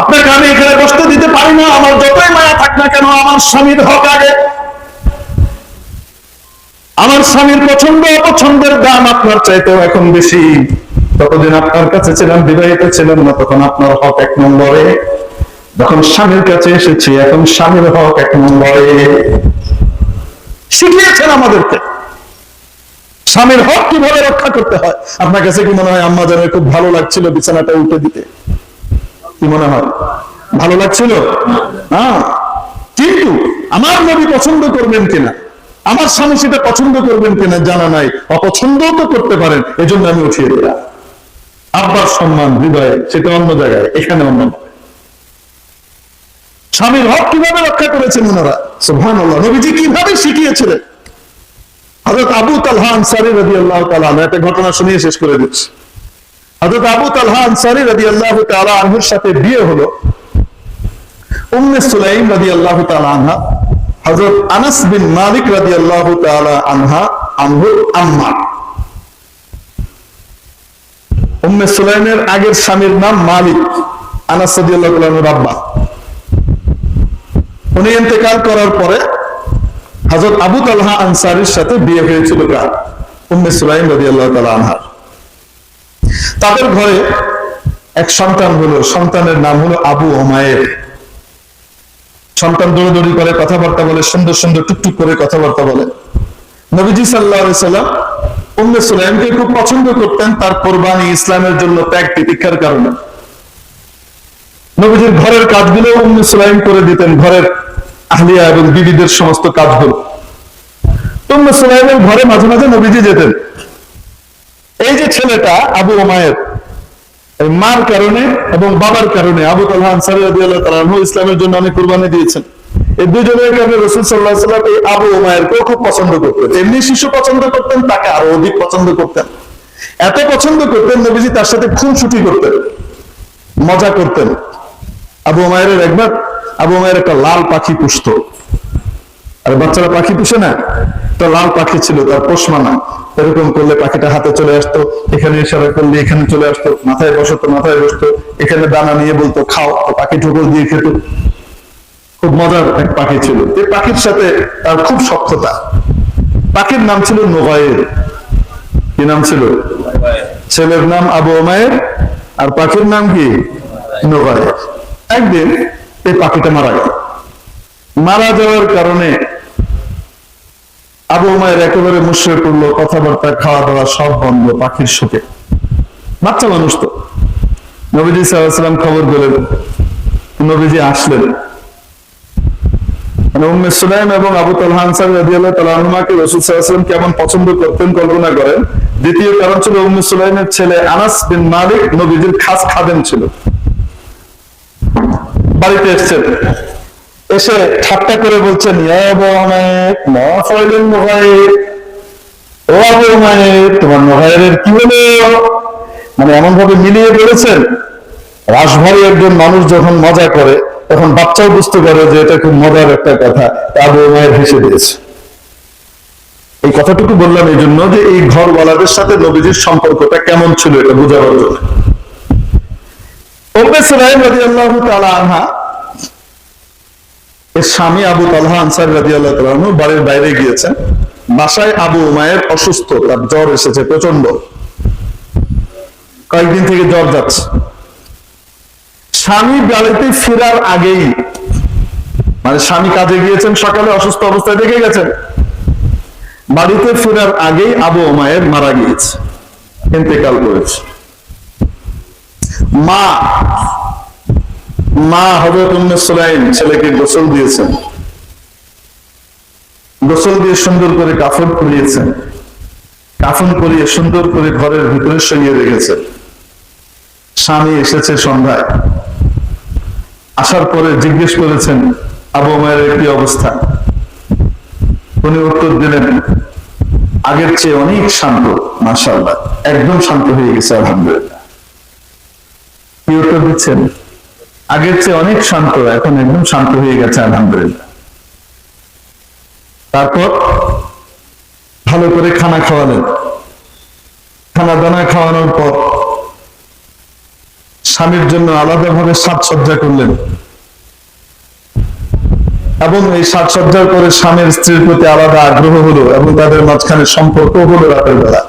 আপনাকে আমি এখানে বসতে দিতে পারি না, আমার যতই মায়া থাক না কেন, আমার স্বামীর হক আগে। আমার স্বামীর পছন্দ, অপছন্দের দাম আপনার চাইতেও এখন বেশি। ততদিন আপনার কাছে ছিলাম, বিবাহিত ছিলাম না, তখন আপনার হক এক নম্বরে। যখন স্বামীর কাছে এসেছি, এখন স্বামীর হক এক নম্বরে। শিখিয়েছেন আমাদেরকে। স্বামীর হক কীভাবে রক্ষা করতে হয়? আপনার কাছে কি মনে হয়, আম্মা জানের খুব ভালো লাগছিল বিছানাটা উল্টে দিতে? কি মনে হয়? ভালো লাগছিল? হ্যাঁ। কিন্তু আমার নবী পছন্দ করবেন কিনা? আমার স্বামী সেটা পছন্দ করবেন কিনা জানা নাই। অপছন্দ তো করতে পারেন। এজন্য আমি উঠিয়ে দিলাম। আব্বার সম্মান, হৃদয়ে, সেটা অন্য জায়গায়, এখানে অন্য স্বামীর হক কীভাবে রক্ষা করেছেন ওনারা? সুহান নবীজি কীভাবে শিখিয়েছিলেন? হজরত আবু তালহা আনসারি রবি আল্লাহ তালা একটা ঘটনা শুনিয়ে শেষ করে দিচ্ছি। হজরত আবু তালহা আনসারি রবি আল্লাহ তালা আনহুর সাথে বিয়ে উম্মে সুলাইম রবি আল্লাহ তালা আনহা হজরত আনাস বিন মালিক রবি আল্লাহ তালা আনহা, আনহুর আম্মা। উম্মে সুলাইমের আগের স্বামীর নাম মালিক, আনাস রবি আল্লাহ আব্বা। উনি ইন্তেকাল করার পরে হজরত আবু তালহা আনসারির সাথে বিয়ে হয়েছিল কার উম্মে সুলাইম রবি আল্লাহ তালা আনহার। তাদের ঘরে এক সন্তান হলো, সন্তানের নাম হলো আবু ওমায়ের। সন্তান দৌড়দৌড়ি করে, কথাবার্তা বলে, সুন্দর সুন্দর টুকটুক করে কথাবার্তা বলে। নবীজি সাল্লাহ সাল্লাম উম্মে সুলাইমকে খুব পছন্দ করতেন তার কোরবানি ইসলামের জন্য ত্যাগ তিতিক্ষার কারণে। নবীজির ঘরের কাজগুলো উম্মে সুলাইম করে দিতেন, ঘরের আহলিয়া এবং বিবিদের সমস্ত কাজগুলো। উম্মে সুলাইমের ঘরে মাঝে মাঝে নবীজি যেতেন। এই যে ছেলেটা আবু ওমায়ের মার কারণে এবং বাবার কারণে আবু তালহা আনসারী আনহু ইসলামের জন্য অনেক কুরবানি দিয়েছেন। এই দুজনের কারণে রাসূল আলাইহি সাল্লাম এই আবু খুব পছন্দ করতেন। এমনি শিশু পছন্দ করতেন, তাকে আরও অধিক পছন্দ করতেন। এত পছন্দ করতেন, নবীজি তার সাথে খুনসুটি করতেন, মজা করতেন। আবু উমায়ের একবার, আবু উমায়ের একটা লাল পাখি পুষতো। আর বাচ্চারা পাখি পুষে না? একটা লাল পাখি ছিল, তার পোষমানা। এরকম করলে পাখিটা হাতে চলে আসতো, এখানে ইশারা করলে এখানে চলে আসতো, মাথায় বসতো মাথায় বসতো, এখানে দানা নিয়ে বলতো, খাও, তো পাখি ঠোকর দিয়ে খেত। খুব মজার এক পাখি ছিল। এই পাখির সাথে তার খুব সক্ষতা পাখির নাম ছিল নোভাইয়ের কি নাম ছিল? ছেলের নাম আবু ওমায়ের আর পাখির নাম কি? নোভাইয়ের একদিন এই পাখিটা মারা গেল। মারা যাওয়ার কারণে আবু উমায়ের একেবারে মুশ্রে পড়ল কথাবার্তা খাওয়া দাওয়া সব বন্ধ, পাখির শোকে বাচ্চা মানুষ তো। নবীজি সাল্লাম খবর পেলেন নবীজি আসলেন। মানে উম্মে সুলাইম এবং আবু তালহা আনসারী রাদিয়াল্লাহু তাআলা আনহুমাকে রাসূল ওয়াসাল্লাম কেমন পছন্দ করতেন, কল্পনা করেন, দ্বিতীয় কারণ ছিল উম্মে সুলাইমের ছেলে আনাস বিন মালিক, নবীজির খাস খাদেম ছিল। বাড়িতে এসেছেন। এসে ঠাট্টা করে বলছেন তোমার মুগাইরের কি হলো? মানে এমন ভাবে মিলিয়ে বলেছেন। রাসভারী একজন মানুষ যখন মজা করে, তখন বাচ্চাও বুঝতে পারে যে এটা খুব মজার একটা কথা আবু উমাইর হেসে দিয়েছে। এই কথাটুকু বললাম এই জন্য যে এই ঘর ঘরওয়ালাদের সাথে নবীজির সম্পর্কটা কেমন ছিল এটা বোঝাবার জন্য। আনহা এর স্বামী আবু তালহা আনসার তাআলা আনহু বাড়ির বাইরে গিয়েছেন। বাসায় আবু উমায়ের অসুস্থ, তার জ্বর এসেছে প্রচণ্ড কয়েকদিন থেকে জ্বর যাচ্ছে। স্বামী বাড়িতে ফেরার আগেই মানে স্বামী কাজে গিয়েছেন, সকালে অসুস্থ অবস্থায় দেখে গেছেন। বাড়িতে ফেরার আগেই আবু উমায়ের মারা গিয়েছে ইন্তেকাল করেছে। মা মা উম্মে সুলাইম ছেলেকে গোসল দিয়েছেন। গোসল দিয়ে সুন্দর করে কাফন পরিয়েছেন। কাফন পরিয়ে সুন্দর করে ঘরের ভিতরে সরিয়ে রেখেছেন স্বামী এসেছে সন্ধ্যায়। আসার পরে জিজ্ঞেস করেছেন, আবু মায়ের কি অবস্থা? উনি উত্তর দিলেন, আগের চেয়ে অনেক শান্ত মাসাল্লাহ একদম শান্ত হয়ে গেছে, আলহামদুলিল্লাহ। কি উত্তর দিচ্ছেন? আগের চেয়ে অনেক শান্ত, এখন একদম শান্ত হয়ে গেছে, আলহামদুলিল্লাহ। তারপর ভালো করে খানা খাওয়ালেন। খানা দানা খাওয়ানোর পর স্বামীর জন্য আলাদাভাবে সাজসজ্জা করলেন। এবং এই সাজসজ্জা করে স্বামীর স্ত্রীর প্রতি আলাদা আগ্রহ হলো এবং তাদের মাঝখানে সম্পর্ক হলো রাতের বেলা।